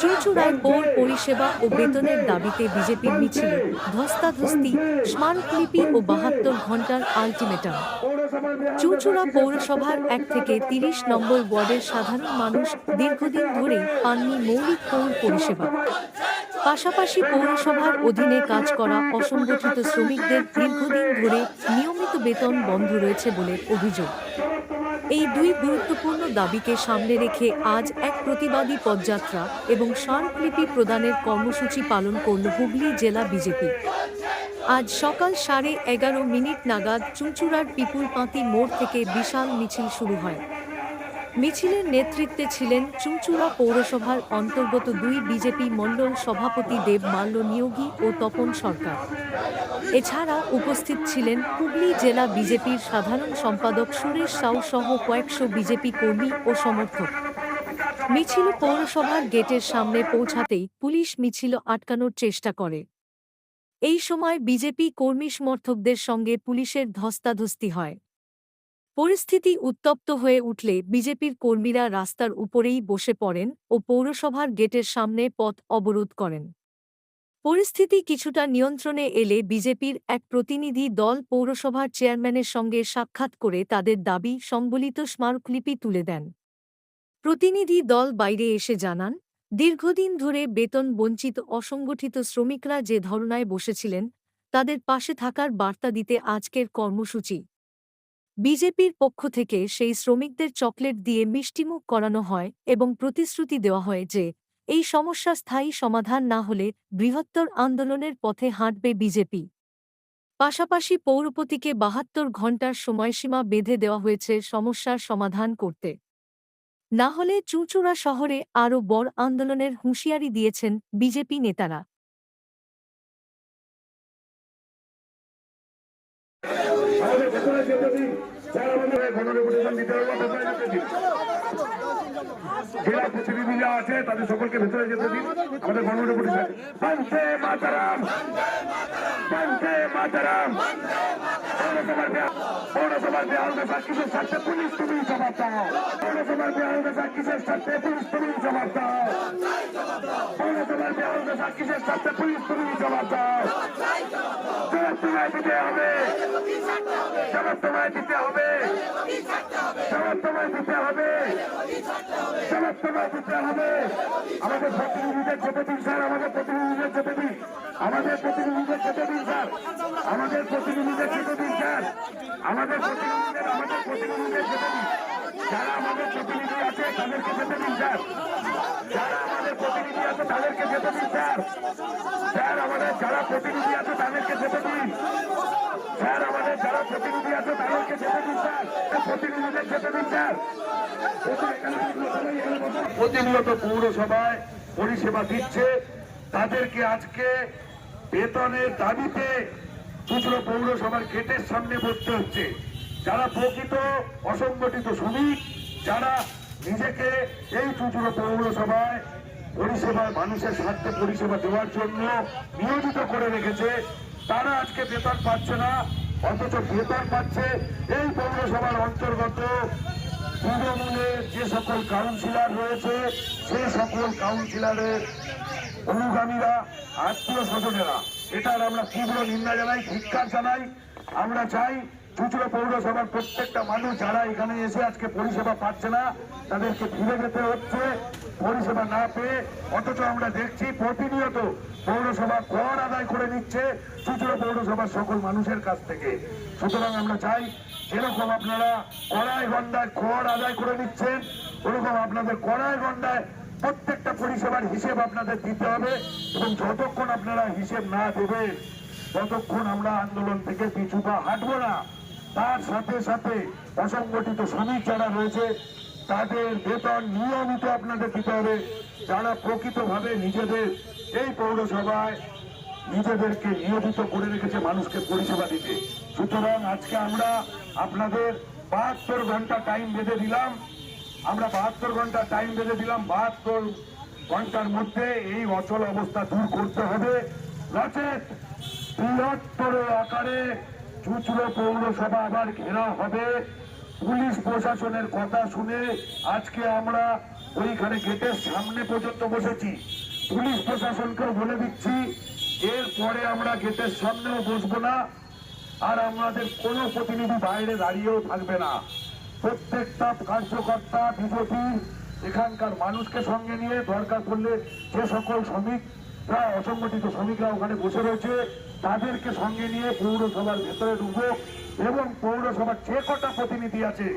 চুঁচুড়ায় পৌর পরিষেবা ও বেতনের দাবিতে বিজেপির মিছিল ধস্তাধস্তি স্মারকলিপি ও বাহাত্তর ঘণ্টার আলটিমেটাম। চুঁচুড়া পৌরসভার এক থেকে তিরিশ নম্বর ওয়ার্ডের সাধারণ মানুষ দীর্ঘদিন ধরে পাননি মৌলিক পৌর পরিষেবা। পাশাপাশি পৌরসভার অধীনে কাজ করা অসংগঠিত শ্রমিকদের দীর্ঘদিন ধরে নিয়মিত বেতন বন্ধ রয়েছে বলে অভিযোগ। এই দুই গুরুত্বপূর্ণ দাবিকে সামনে রেখে আজ এক প্রতিবাদী পদযাত্রা এবং স্মারকলিপি প্রদানের কর্মসূচি পালন করল হুগলি জেলা বিজেপি। আজ সকাল সাড়ে এগারো মিনিট নাগাদ চুঁচুড়ার পিপুল পাঁতি মোড় থেকে বিশাল মিছিল শুরু হয়। মিছিলের নেতৃত্বে ছিলেন চুঁচুড়া পৌরসভার অন্তর্গত দুই বিজেপি মণ্ডল সভাপতি দেব মাল্য নিয়োগী ও তপন সরকার। এছাড়া উপস্থিত ছিলেন হুগলি জেলা বিজেপির সাধারণ সম্পাদক সুরেশ সাউ সহ কয়েকশো বিজেপি কর্মী ও সমর্থক। মিছিল পৌরসভার গেটের সামনে পৌঁছাতেই পুলিশ মিছিল আটকানোর চেষ্টা করে। এই সময় বিজেপি কর্মী সমর্থকদের সঙ্গে পুলিশের ধস্তাধস্তি হয়। পরিস্থিতি উত্তপ্ত হয়ে উঠলে বিজেপির কর্মীরা রাস্তার উপরেই বসে পড়েন ও পৌরসভার গেটের সামনে পথ অবরোধ করেন। পরিস্থিতি কিছুটা নিয়ন্ত্রণে এলে বিজেপির এক প্রতিনিধি দল পৌরসভার চেয়ারম্যানের সঙ্গে সাক্ষাৎ করে তাদের দাবি সংবলিত স্মারকলিপি তুলে দেন। প্রতিনিধি দল বাইরে এসে জানান, দীর্ঘদিন ধরে বেতন বঞ্চিত অসংগঠিত শ্রমিকরা যে ধরনায় বসেছিলেন, তাদের পাশে থাকার বার্তা দিতে আজকের কর্মসূচি বিজেপির পক্ষ থেকে সেই শ্রমিকদের চকলেট দিয়ে মিষ্টিমুখ করানো হয় এবং প্রতিশ্রুতি দেওয়া হয় যে, এই সমস্যা স্থায়ী সমাধান না হলে বৃহত্তর আন্দোলনের পথে হাঁটবে বিজেপি। পাশাপাশি পৌরপতিকে বাহাত্তর ঘণ্টার সময়সীমা বেঁধে দেওয়া হয়েছে সমস্যার সমাধান করতে। না হলে চুঁচুড়া শহরে আরও বড় আন্দোলনের হুঁশিয়ারি দিয়েছেন বিজেপি নেতারা। জেলা প্রতিনিধিরা আছে তাদের সকলকে ভেতরে যেতে দিন আমাদের গণরেপুটেশন বন্দে মাতারাম! বন্দে মাতারাম! পৌরসভার পৌরসভার কিসের স্বার্থে পুলিশ তুমি জবাব দাও? পৌরসভার কিসের স্বার্থে পুলিশ তুমি দিতে হবে। জবাব দিতে হবে। জবাব দিতে হবে। জবাব দিতে হবে। আমাদের প্রতিনিধিদের যেতে দিন, স্যার, আমাদের প্রতিনিধিদের যেতে দিন। আমাদের প্রতিনিধিদের খেতে দিন, স্যার। আমাদের প্রতিনিধিদের খেতে দিন, স্যার। আমাদের প্রতিনিধিদের আমাদের প্রতিনিধিদের খেতে দিন। যারা আমাদের প্রতিনিধি আছে, তাদেরকে যেতে দিন, স্যার। যারা আমাদের প্রতিনিধি আছে, তাদেরকে খেতে দিন, স্যার। স্যার, আমাদের যারা প্রতিনিধি আছে, তাদেরকে খেতে দিন। স্যার, আমাদের যারা প্রতিনিধি আছে, তাদেরকে খেতে দিন, স্যার। প্রতিনিধিদের যেতে দিন, স্যার। প্রতিনিয়ত পৌরসভায় পরিষেবা দিচ্ছে। তাদেরকে আজকে বেতনের দাবিতে খুচরো পৌরসভার গেটের সামনে বসতে হচ্ছে। যারা প্রকৃত অসংগঠিত শ্রমিক, যারা নিজেকে এই চুচুড়ো পৌরসভায় পরিষেবা মানুষের স্বার্থে পরিষেবা দেওয়ার জন্য নিয়োজিত করে রেখেছে, তারা আজকে বেতন পাচ্ছে না, অথচ বেতন পাচ্ছে এই পৌরসভার অন্তর্গত তৃণমূলের যে সকল কাউন্সিলর রয়েছে সেই সকল কাউন্সিলরের অনুগামীরা, আত্মীয় স্বজনেরা, এটার আমরা তীব্র নিন্দা জানাই, ধিক্কার জানাই। আমরা চাই চুচুড়ো পৌরসভার প্রত্যেকটা মানুষ যারা এখানে এসে আজকে পরিষেবা পাচ্ছে না, তাদেরকে ফিরে যেতে হচ্ছে, পরিষেবা না পেয়ে। অথচ আমরা দেখছি প্রতিনিয়ত পৌরসভা কর আদায় করে নিচ্ছে চুচুড়ো পৌরসভার সকল মানুষের কাছ থেকে। সুতরাং আমরা চাই যেরকম আপনারা কড়াই গন্ডায় কর আদায় করে নিচ্ছেন, ওরকম আপনাদের কড়াই গন্ডায় প্রত্যেকটা পরিষেবার হিসেব আপনাদের দিতে হবে এবং যতক্ষণ আপনারা হিসেব না দেবেন ততক্ষণ আমরা আন্দোলন থেকে পিছু পা হাঁটবো না, তার সাথে সাথে অসংগঠিত শ্রমিক যারা রয়েছে, তাদের বেতন নিয়মিত আপনাদের দিতে হবে। যারা প্রকৃতভাবে নিজেদের এই পৌরসভায় নিজেদেরকে নিয়োজিত করে রেখেছে, মানুষকে পরিষেবা দিতে। সুতরাং আজকে আমরা আপনাদের বাহাত্তর ঘণ্টা টাইম বেঁধে দিলাম। আমরা বাহাত্তর ঘণ্টা টাইম বেঁধে দিলাম। বাহাত্তর ঘণ্টার মধ্যে এই অচল অবস্থা দূর করতে হবে। বৃহত্তর আকারে চুচুড়ো পৌরসভা আবার ঘেরা হবে। পুলিশ প্রশাসনের কথা শুনে আজকে আমরা ওইখানে গেটের সামনে পর্যন্ত বসেছি। পুলিশ প্রশাসনকেও বলে দিচ্ছি, এরপরে আমরা গেটের সামনেও বসবো না। আর আমাদের কোনো প্রতিনিধি বাইরে দাঁড়িয়েও থাকবে না। প্রত্যেকটা কার্যকর্তা, বিজেপি, এখানকার মানুষকে সঙ্গে নিয়ে দরকার পড়লে যে সকল শ্রমিকরা অসংগঠিত শ্রমিকরা ওখানে বসে রয়েছে, তাদেরকে সঙ্গে নিয়ে পৌরসভার ভেতরে ঢুকবো এবং পৌরসভার যে কটা প্রতিনিধি আছে